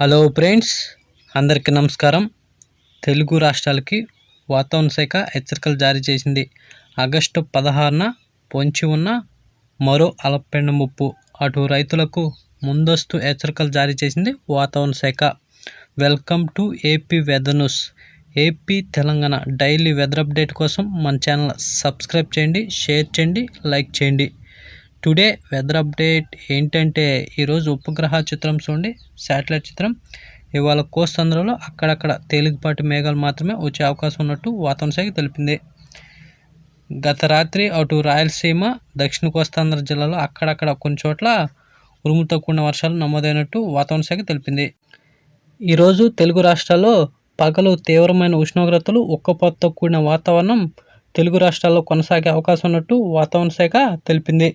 Hello friends అందరికీ నమస్కారం. తెలుగు రాష్ట్రాలకి వాతావరణ శాఖ హెచ్చరికలు జారీ చేసింది. ఆగస్టు పదహారున పొంచి ఉన్న మరో అలపెండ ముప్పు. అటు రైతులకు ముందస్తు హెచ్చరికలు జారీ చేసింది వాతావరణ శాఖ. Welcome to AP weather news. AP Telangana daily weather update కోసం మన ఛానల్ సబ్స్క్రైబ్ చేయండి షేర్ చేయండి లైక్ చేయండి. టుడే వెదర్ అప్డేట్ ఏంటంటే ఈరోజు ఉపగ్రహ చిత్రం చూడండి శాటిలైట్ చిత్రం. ఇవాళ కోస్తాంధ్రలో అక్కడక్కడ తేలికపాటి మేఘాలు మాత్రమే వచ్చే అవకాశం ఉన్నట్టు వాతావరణ శాఖ తెలిపింది. గత రాత్రి అటు రాయలసీమ దక్షిణ కోస్తాంధ్ర జిల్లాలో అక్కడక్కడ కొన్ని చోట్ల ఉరుముతో కూడిన వర్షాలు నమోదైనట్టు వాతావరణ శాఖ తెలిపింది. ఈరోజు తెలుగు రాష్ట్రాల్లో పగలు తీవ్రమైన ఉష్ణోగ్రతలు ఉక్కపోతతో కూడిన వాతావరణం తెలుగు రాష్ట్రాల్లో కొనసాగే అవకాశం ఉన్నట్టు వాతావరణ శాఖ తెలిపింది.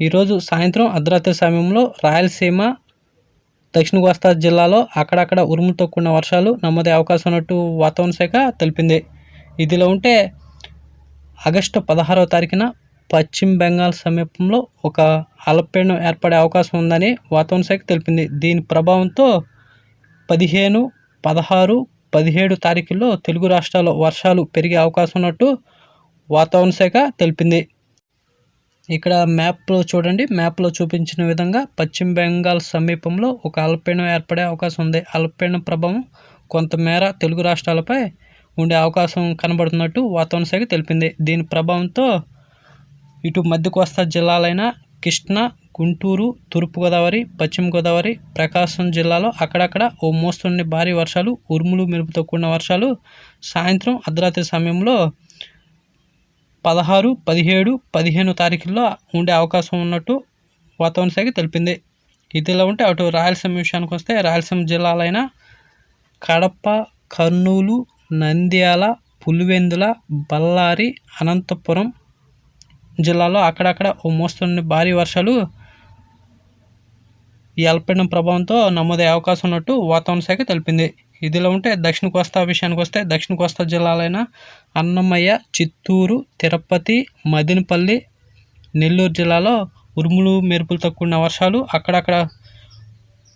ఈరోజు సాయంత్రం అర్ధరాత్రి సమయంలో రాయలసీమ దక్షిణ కోస్తా జిల్లాలో అక్కడక్కడ ఉరుముతో కూడిన వర్షాలు నమోదే అవకాశం ఉన్నట్టు వాతావరణ శాఖ తెలిపింది. ఇదిలో ఉంటే ఆగస్టు పదహారవ తారీఖున పశ్చిమ బెంగాల్ సమీపంలో ఒక అల్పపీడనం ఏర్పడే అవకాశం ఉందని వాతావరణ శాఖ తెలిపింది. దీని ప్రభావంతో పదిహేను పదహారు పదిహేడు తారీఖుల్లో తెలుగు రాష్ట్రాల్లో వర్షాలు పెరిగే అవకాశం ఉన్నట్టు వాతావరణ శాఖ తెలిపింది. ఇక్కడ మ్యాప్లో చూడండి. మ్యాప్లో చూపించిన విధంగా పశ్చిమ బెంగాల్ సమీపంలో ఒక అల్పపీడనం ఏర్పడే అవకాశం ఉంది. అల్పపీడనం ప్రభావం కొంతమేర తెలుగు రాష్ట్రాలపై ఉండే అవకాశం కనబడుతున్నట్టు వాతావరణ శాఖ తెలిపింది. దీని ప్రభావంతో ఇటు మధ్య కోస్తా జిల్లాలైన కృష్ణా గుంటూరు తూర్పుగోదావరి పశ్చిమ గోదావరి ప్రకాశం జిల్లాలో అక్కడక్కడ ఓ మోస్తుండే భారీ వర్షాలు ఉరుములు మెరుపుతో కూడిన వర్షాలు సాయంత్రం అర్ధరాత్రి సమయంలో పదహారు పదిహేడు పదిహేను తారీఖుల్లో ఉండే అవకాశం ఉన్నట్టు వాతావరణ శాఖ తెలిపింది. ఇదిలా ఉంటే అటు రాయలసీమ విషయానికి వస్తే రాయలసీమ జిల్లాలైన కడప కర్నూలు నంద్యాల పులివెందుల బళ్ళారి అనంతపురం జిల్లాలో అక్కడక్కడ ఓ మోస్తున్న భారీ వర్షాలు ఎల్పడం ప్రభావంతో నమోదయ్యే అవకాశం ఉన్నట్టు వాతావరణ శాఖ తెలిపింది. ఇదిలో ఉంటే దక్షిణ కోస్తా విషయానికి వస్తే దక్షిణ కోస్తా జిల్లాలైన అన్నమయ్య చిత్తూరు తిరుపతి మదినపల్లి నెల్లూరు జిల్లాలో ఉరుములు మెరుపులతో కూడిన వర్షాలు అక్కడక్కడ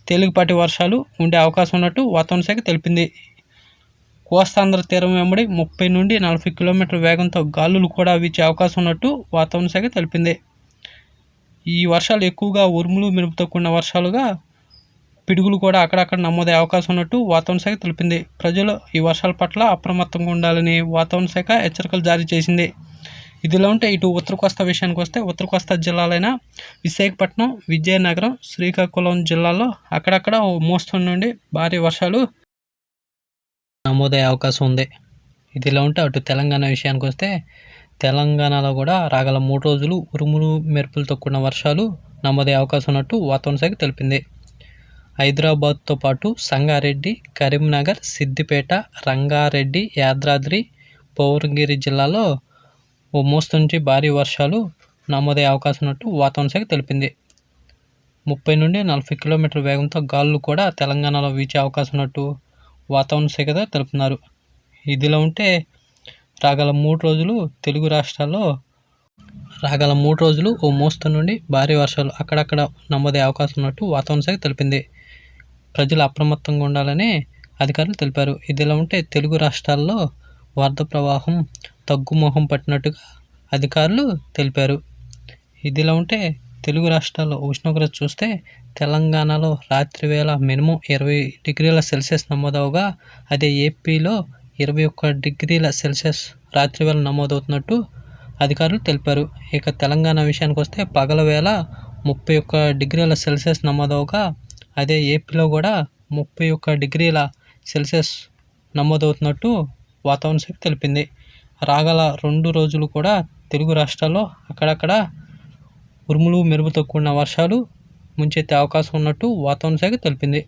తేలికపాటి వర్షాలు ఉండే అవకాశం ఉన్నట్టు వాతావరణ శాఖ తెలిపింది. కోస్తాంధ్ర తీరం వెంబడి ముప్పై నుండి నలభై కిలోమీటర్ల వేగంతో గాలులు కూడా వీచే అవకాశం ఉన్నట్టు వాతావరణ శాఖ తెలిపింది. ఈ వర్షాలు ఎక్కువగా ఉరుములు మెరుపుతో కూడిన వర్షాలుగా పిడుగులు కూడా అక్కడక్కడ నమోదయ్యే అవకాశం ఉన్నట్టు వాతావరణ శాఖ తెలిపింది. ప్రజలు ఈ వర్షాల పట్ల అప్రమత్తంగా ఉండాలని వాతావరణ శాఖ హెచ్చరికలు జారీ చేసింది. ఇదిలా ఉంటే ఇటు ఉత్తర కోస్తా విషయానికి వస్తే ఉత్తర కోస్తా జిల్లాలైన విశాఖపట్నం విజయనగరం శ్రీకాకుళం జిల్లాలో అక్కడక్కడ ఓ మోస్తరు నుండి భారీ వర్షాలు నమోదయ్యే అవకాశం ఉంది. ఇదిలా ఉంటే అటు తెలంగాణ విషయానికి వస్తే తెలంగాణలో కూడా రాగల మూడు రోజులు ఉరుములు మెరుపులతో కూడిన వర్షాలు నమోదయ్యే అవకాశం ఉన్నట్టు వాతావరణ శాఖ తెలిపింది. హైదరాబాద్తో పాటు సంగారెడ్డి కరీంనగర్ సిద్దిపేట రంగారెడ్డి యాదాద్రి భువనగిరి జిల్లాలో ఓ మోస్తరు నుంచి భారీ వర్షాలు నమోదయ్యే అవకాశం ఉన్నట్టు వాతావరణ శాఖ తెలిపింది. ముప్పై నుండి నలభై కిలోమీటర్ల వేగంతో గాలులు కూడా తెలంగాణలో వీచే అవకాశం ఉన్నట్టు వాతావరణ శాఖ తెలుపుతున్నారు. ఇదిలో ఉంటే రాగల మూడు రోజులు తెలుగు రాష్ట్రాల్లో రాగల మూడు రోజులు ఓ మోస్తరు నుండి భారీ వర్షాలు అక్కడక్కడ నమోదయ్యే అవకాశం ఉన్నట్టు వాతావరణ శాఖ తెలిపింది. ప్రజలు అప్రమత్తంగా ఉండాలని అధికారులు తెలిపారు. ఇదిలా ఉంటే తెలుగు రాష్ట్రాల్లో వరద ప్రవాహం తగ్గుముఖం పట్టినట్టుగా అధికారులు తెలిపారు. ఇదిలా ఉంటే తెలుగు రాష్ట్రాల్లో ఉష్ణోగ్రత చూస్తే తెలంగాణలో రాత్రి వేళ మినిమం ఇరవై డిగ్రీల సెల్సియస్ నమోదవగా అదే ఏపీలో ఇరవై ఒక్క డిగ్రీల సెల్సియస్ రాత్రి వేళ నమోదవుతున్నట్టు అధికారులు తెలిపారు. ఇక తెలంగాణ విషయానికి వస్తే పగల వేళ ముప్పై ఒక్క డిగ్రీల సెల్సియస్ నమోదవగా అదే ఏపీలో కూడా ముప్పై ఒక్క డిగ్రీల సెల్సియస్ నమోదవుతున్నట్టు వాతావరణ శాఖ తెలిపింది. రాగల రెండు రోజులు కూడా తెలుగు రాష్ట్రాల్లో అక్కడక్కడ ఉరుములు మెరుపుతో కూడిన వర్షాలు ముంచెత్తే అవకాశం ఉన్నట్టు వాతావరణ శాఖ తెలిపింది.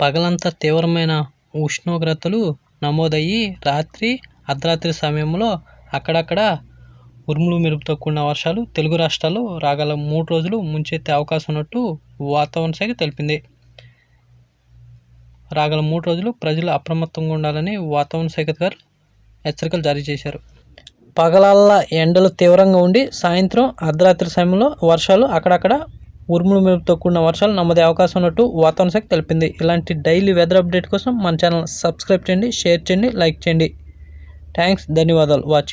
పగలంతా తీవ్రమైన ఉష్ణోగ్రతలు నమోదయ్యి రాత్రి అర్ధరాత్రి సమయంలో అక్కడక్కడ ఉరుములు మెరుపుతో కూడిన వర్షాలు తెలుగు రాష్ట్రాల్లో రాగల మూడు రోజులు ముంచెత్తే అవకాశం ఉన్నట్టు వాతావరణ శాఖ తెలిపింది. రాగల మూడు రోజులు ప్రజలు అప్రమత్తంగా ఉండాలని వాతావరణ శాఖ గారు హెచ్చరికలు జారీ చేశారు. పగలల్లా ఎండలు తీవ్రంగా ఉండి సాయంత్రం అర్ధరాత్రి సమయంలో వర్షాలు అక్కడక్కడ ఉరుములు మెరుపుతో కూడిన వర్షాలు నమ్మదే అవకాశం ఉన్నట్టు వాతావరణ శాఖ తెలిపింది. ఇలాంటి డైలీ వెదర్ అప్డేట్ కోసం మన ఛానల్ సబ్స్క్రైబ్ చేయండి షేర్ చేయండి లైక్ చేయండి. థ్యాంక్స్ ధన్యవాదాలు వాచింగ్.